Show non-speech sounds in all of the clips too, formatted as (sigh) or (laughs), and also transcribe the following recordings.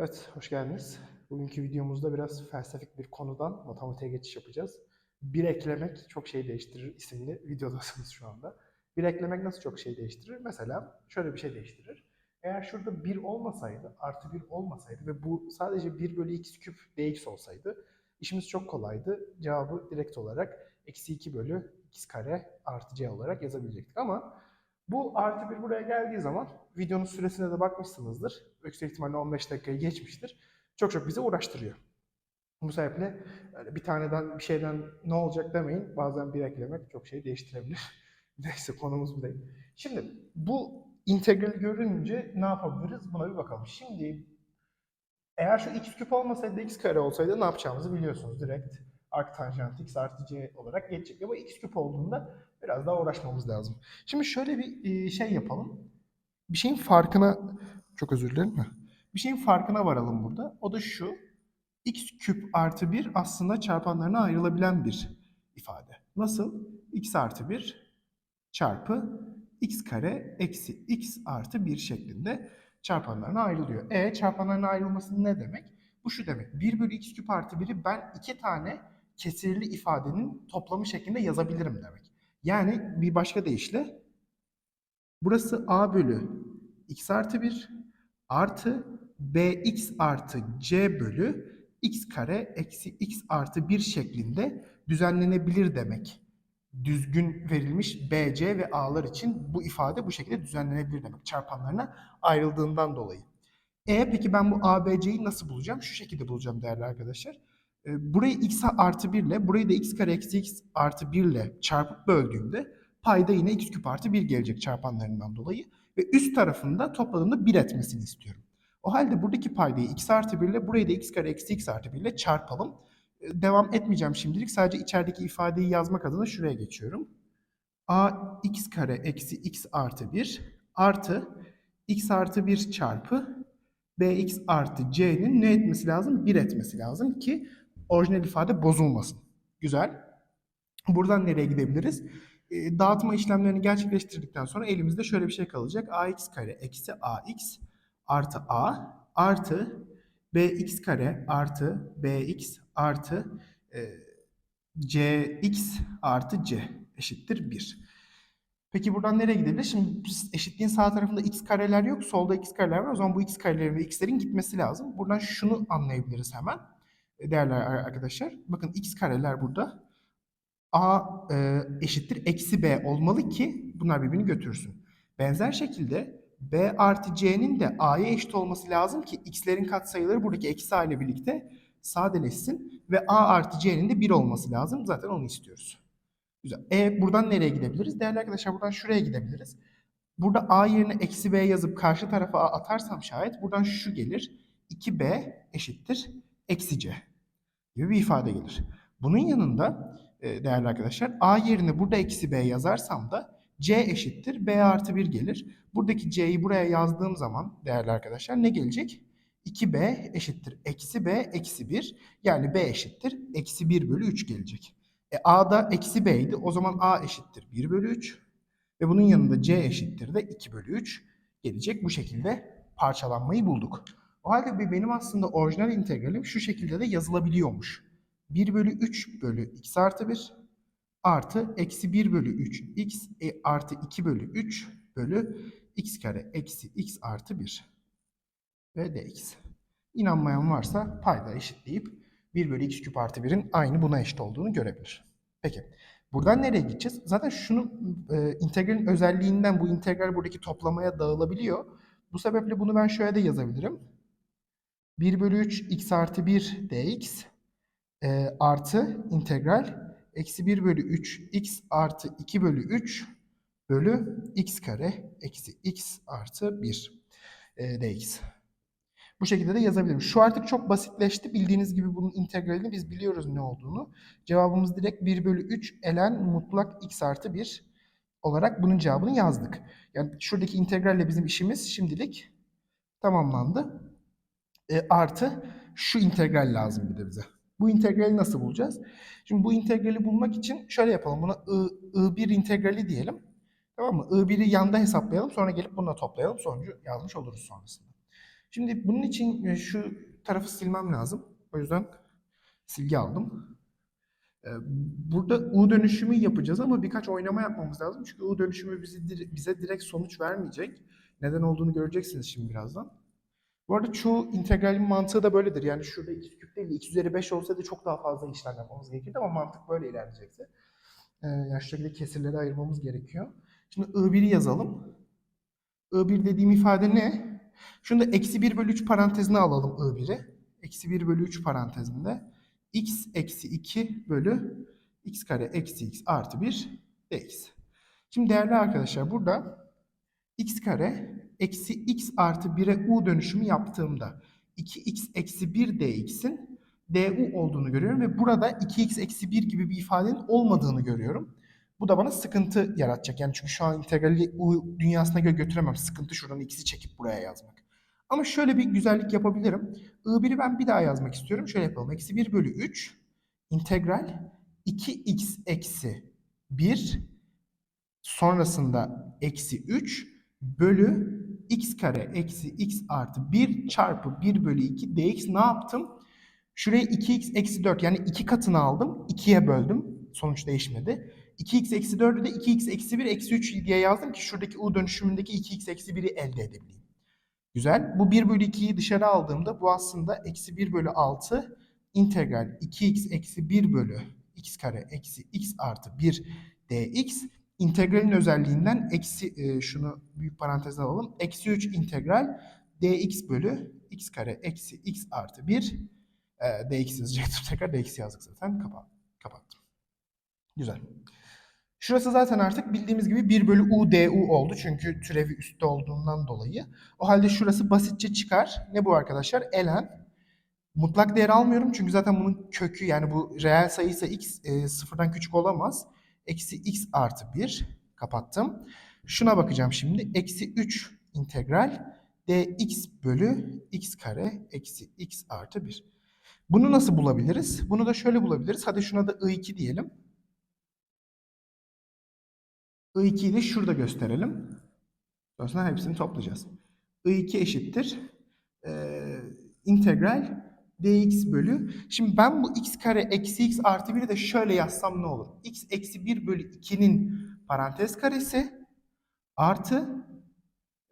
Evet, hoş geldiniz. Bugünkü videomuzda biraz felsefik bir konudan matematiğe geçiş yapacağız. Bir eklemek çok şey değiştirir isimli videodasınız şu anda. Bir eklemek nasıl çok şey değiştirir? Mesela şöyle bir şey değiştirir. Eğer şurada 1 olmasaydı, artı 1 olmasaydı ve bu sadece 1 bölü x küp dx olsaydı işimiz çok kolaydı. Cevabı direkt olarak eksi 2 bölü x kare artı c olarak yazabilecektik. Ama bu artı 1 buraya geldiği zaman videonun süresine de bakmışsınızdır. Yüksek ihtimalle 15 dakikayı geçmiştir. Çok çok bizi uğraştırıyor. Bu sebeple bir taneden bir şeyden ne olacak demeyin. Bazen bir eklemek çok şey değiştirebilir. (laughs) Neyse konumuz bu değil. Şimdi bu integral görünce ne yapabiliriz? Buna bir bakalım. Şimdi eğer şu x küp olmasaydı x kare olsaydı ne yapacağımızı biliyorsunuz. Direkt arc tanjant x artı c olarak geçecek. Ama x küp olduğunda biraz daha uğraşmamız lazım. Şimdi şöyle bir e, şey yapalım. Bir şeyin farkına çok özür dilerim? Bir şeyin farkına varalım burada. O da şu. x küp artı 1 aslında çarpanlarına ayrılabilen bir ifade. Nasıl? x artı 1 çarpı x kare eksi x artı 1 şeklinde çarpanlarına ayrılıyor. E çarpanlarına ayrılması ne demek? Bu şu demek. 1 bölü x küp artı 1'i ben iki tane kesirli ifadenin toplamı şeklinde yazabilirim demek. Yani bir başka deyişle burası a bölü x artı 1 artı bx artı c bölü x kare eksi x artı 1 şeklinde düzenlenebilir demek. Düzgün verilmiş bc ve a'lar için bu ifade bu şekilde düzenlenebilir demek. Çarpanlarına ayrıldığından dolayı. E peki ben bu ABC'yi nasıl bulacağım? Şu şekilde bulacağım değerli arkadaşlar. Burayı x artı 1 ile burayı da x kare eksi x artı 1 ile çarpıp böldüğümde payda yine x küp artı 1 gelecek çarpanlarından dolayı. Ve üst tarafında topladığımda 1 etmesini istiyorum. O halde buradaki paydayı x artı 1 ile burayı da x kare eksi x artı 1 ile çarpalım. Devam etmeyeceğim şimdilik. Sadece içerideki ifadeyi yazmak adına şuraya geçiyorum. a x kare eksi x artı 1 artı x artı 1 çarpı bx artı c'nin ne etmesi lazım? 1 etmesi lazım ki orijinal ifade bozulmasın. Güzel. Buradan nereye gidebiliriz? E, dağıtma işlemlerini gerçekleştirdikten sonra elimizde şöyle bir şey kalacak. ax kare eksi ax artı a artı bx kare artı bx artı e, cx artı c eşittir 1. Peki buradan nereye gidebilir? Şimdi eşitliğin sağ tarafında x kareler yok, solda x kareler var. O zaman bu x karelerin ve x'lerin gitmesi lazım. Buradan şunu anlayabiliriz hemen değerli arkadaşlar. Bakın x kareler burada. a e, eşittir eksi b olmalı ki bunlar birbirini götürsün. Benzer şekilde b artı c'nin de a'ya eşit olması lazım ki x'lerin katsayıları buradaki eksi a ile birlikte sadeleşsin ve a artı c'nin de 1 olması lazım. Zaten onu istiyoruz. Güzel. E buradan nereye gidebiliriz? Değerli arkadaşlar buradan şuraya gidebiliriz. Burada a yerine eksi b yazıp karşı tarafa a atarsam şayet buradan şu gelir. 2b eşittir eksi c gibi bir ifade gelir. Bunun yanında e, değerli arkadaşlar a yerine burada eksi b yazarsam da c eşittir b artı 1 gelir. Buradaki c'yi buraya yazdığım zaman değerli arkadaşlar ne gelecek? 2b eşittir eksi b eksi 1 yani b eşittir eksi 1 bölü 3 gelecek. E, a da eksi b'ydi o zaman a eşittir 1 bölü 3 ve bunun yanında c eşittir de 2 bölü 3 gelecek. Bu şekilde parçalanmayı bulduk. O halde benim aslında orijinal integralim şu şekilde de yazılabiliyormuş. 1 bölü 3 bölü x artı 1 artı eksi 1 bölü 3 x e, artı 2 bölü 3 bölü x kare eksi x artı 1 ve dx. İnanmayan varsa payda eşitleyip 1 bölü x küp artı 1'in aynı buna eşit olduğunu görebilir. Peki buradan nereye gideceğiz? Zaten şunu e, integralin özelliğinden bu integral buradaki toplamaya dağılabiliyor. Bu sebeple bunu ben şöyle de yazabilirim. 1 bölü 3 x artı 1 dx e, artı integral eksi 1 bölü 3 x artı 2 bölü 3 bölü x kare eksi x artı 1 e, dx. Bu şekilde de yazabilirim. Şu artık çok basitleşti. Bildiğiniz gibi bunun integralini biz biliyoruz ne olduğunu. Cevabımız direkt 1 bölü 3 elen mutlak x artı 1 olarak bunun cevabını yazdık. Yani şuradaki integralle bizim işimiz şimdilik tamamlandı. E, artı şu integral lazım bir de bize. Bu integrali nasıl bulacağız? Şimdi bu integrali bulmak için şöyle yapalım. Buna I, I1 integrali diyelim. Tamam mı? I1'i yanda hesaplayalım. Sonra gelip bununla toplayalım. Sonucu yazmış oluruz sonrasında. Şimdi bunun için e, şu tarafı silmem lazım. O yüzden silgi aldım. Ee, Burada U dönüşümü yapacağız ama birkaç oynama yapmamız lazım. Çünkü U dönüşümü bize direkt sonuç vermeyecek. Neden olduğunu göreceksiniz şimdi birazdan. Bu arada çoğu integralin mantığı da böyledir. Yani şurada x küp değil de x üzeri 5 olsaydı çok daha fazla işlem yapmamız gerekirdi ama mantık böyle ilerleyecekse. Ee, yani kesirleri ayırmamız gerekiyor. Şimdi I1'i yazalım. I1 dediğim ifade ne? Şunu da eksi 1 bölü 3 parantezine alalım I1'i. Eksi 1 bölü 3 parantezinde x eksi 2 bölü x kare eksi x artı 1 dx. Şimdi değerli arkadaşlar burada x kare eksi x artı 1'e u dönüşümü yaptığımda 2x eksi 1 dx'in du olduğunu görüyorum ve burada 2x eksi 1 gibi bir ifadenin olmadığını görüyorum. Bu da bana sıkıntı yaratacak. Yani çünkü şu an integrali u dünyasına göre götüremem. Sıkıntı şuradan x'i çekip buraya yazmak. Ama şöyle bir güzellik yapabilirim. I1'i ben bir daha yazmak istiyorum. Şöyle yapalım. Eksi 1 bölü 3 integral 2x eksi 1 sonrasında eksi 3 bölü x kare eksi x artı 1 çarpı 1 bölü 2 dx ne yaptım? Şuraya 2x eksi 4 yani 2 katını aldım. 2'ye böldüm. Sonuç değişmedi. 2x eksi 4'ü de 2x eksi 1 eksi 3 diye yazdım ki şuradaki u dönüşümündeki 2x eksi 1'i elde edebileyim. Güzel. Bu 1 bölü 2'yi dışarı aldığımda bu aslında eksi 1 bölü 6 integral 2x eksi 1 bölü x kare eksi x artı 1 dx integralin özelliğinden eksi e, şunu büyük paranteze alalım. Eksi 3 integral dx bölü x kare eksi x artı 1 e, dx yazacaktım (laughs) tekrar dx yazdık zaten Kapa kapattım. Güzel. Şurası zaten artık bildiğimiz gibi 1 bölü u du oldu. Çünkü türevi üstte olduğundan dolayı. O halde şurası basitçe çıkar. Ne bu arkadaşlar? ln. Mutlak değer almıyorum çünkü zaten bunun kökü yani bu reel sayıysa x e, sıfırdan küçük olamaz. Eksi x artı 1 kapattım. Şuna bakacağım şimdi. Eksi 3 integral dx bölü x kare eksi x artı 1. Bunu nasıl bulabiliriz? Bunu da şöyle bulabiliriz. Hadi şuna da i2 diyelim. I2'yi de şurada gösterelim. Sonrasında hepsini toplayacağız. I2 eşittir. Ee, integral dx bölü. Şimdi ben bu x kare eksi x artı 1'i de şöyle yazsam ne olur? x eksi 1 bölü 2'nin parantez karesi artı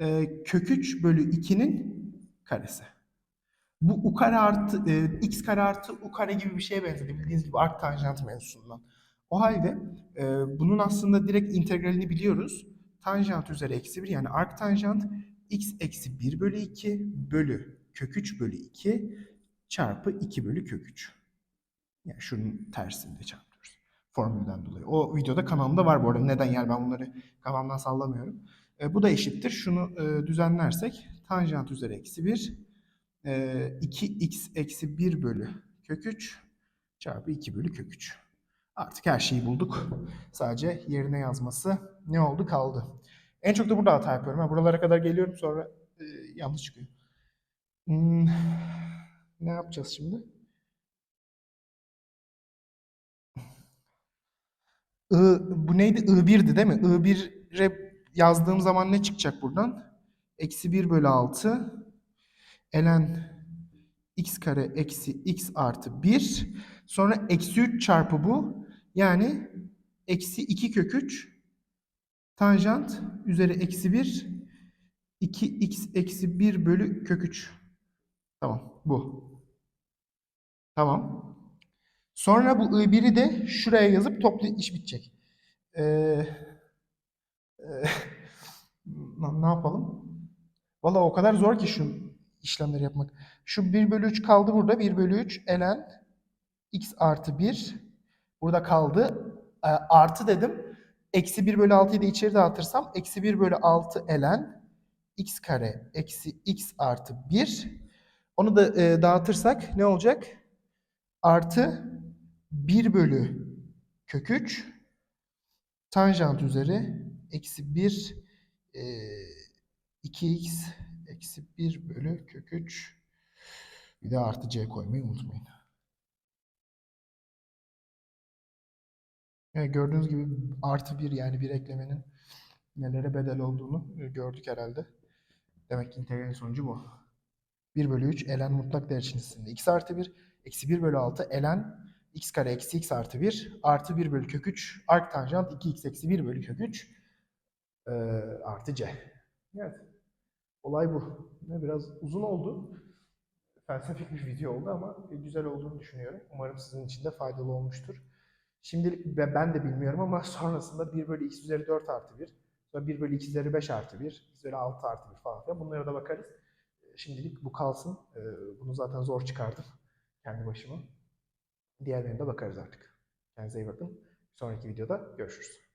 e, kök 3 bölü 2'nin karesi. Bu u kare artı e, x kare artı u kare gibi bir şeye benzedi. Bildiğiniz gibi arc tanjant mevzusundan. O halde e, bunun aslında direkt integralini biliyoruz. Tanjant üzeri eksi 1 yani arc tanjant x eksi 1 bölü 2 bölü kök 3 bölü 2 çarpı 2 bölü kök 3. Yani şunun tersinde çarpıyoruz. Formülden dolayı. O videoda kanalımda var bu arada. Neden yani ben bunları kafamdan sallamıyorum. E, bu da eşittir. Şunu e, düzenlersek tanjant üzeri eksi 1 e, 2x eksi 1 bölü kök 3 çarpı 2 bölü kök 3. Artık her şeyi bulduk. Sadece yerine yazması ne oldu kaldı. En çok da burada hata yapıyorum. Ha, buralara kadar geliyorum sonra e, yanlış çıkıyor. Hmm, ne yapacağız şimdi? I, bu neydi? I1'di değil mi? I1'e yazdığım zaman ne çıkacak buradan? Eksi 1 bölü 6 ln x kare eksi x artı 1 sonra eksi 3 çarpı bu yani eksi 2 kök 3 tanjant üzeri eksi 1 2x eksi 1 bölü kök 3 tamam bu tamam sonra bu i1'i de şuraya yazıp toplu iş bitecek ee, e, (laughs) ne yapalım Valla o kadar zor ki şu işlemleri yapmak. Şu 1 bölü 3 kaldı burada. 1 bölü 3 ln x artı 1 burada kaldı. E, artı dedim. Eksi 1 bölü 6'yı da içeri dağıtırsam eksi 1 bölü 6 ln x kare eksi x artı 1 onu da e, dağıtırsak ne olacak? Artı 1 bölü kök 3 tanjant üzeri eksi 1 e, 2x eksi 1 bölü kök 3 bir de artı c koymayı unutmayın. Evet, gördüğünüz gibi artı 1 yani bir eklemenin nelere bedel olduğunu gördük herhalde. Demek ki integralin sonucu bu. 1 bölü 3 ln mutlak değer içerisinde x artı 1 eksi 1 bölü 6 ln x kare eksi x artı 1 artı 1 bölü kök 3 arc tanjant 2x eksi 1 bölü kök 3 e, artı c. Evet. Olay bu. Ne biraz uzun oldu. Felsefik bir video oldu ama güzel olduğunu düşünüyorum. Umarım sizin için de faydalı olmuştur. Şimdilik ben de bilmiyorum ama (laughs) sonrasında 1 bölü x üzeri 4 artı 1, sonra 1 bölü x üzeri 5 artı 1, x üzeri 6 artı 1 falan filan bunlara da bakarız. Şimdilik bu kalsın. Ee, Bunu zaten zor çıkardım kendi başıma. Diğerlerine de bakarız artık. Kendinize iyi bakın. Sonraki videoda görüşürüz.